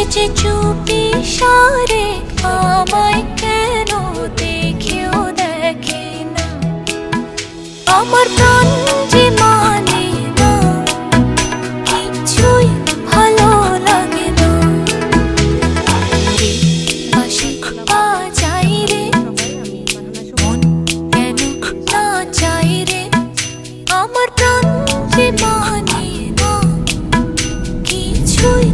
এসেছে চুপি সারে, আমায় কেন দেখিও দেখে না? আমার প্রাণ যে মানে না, কিছুই ভালো লাগে না। পাশে চাই রে, মন কেন না চাই রে? আমার প্রাণ যে মানে না, কিছুই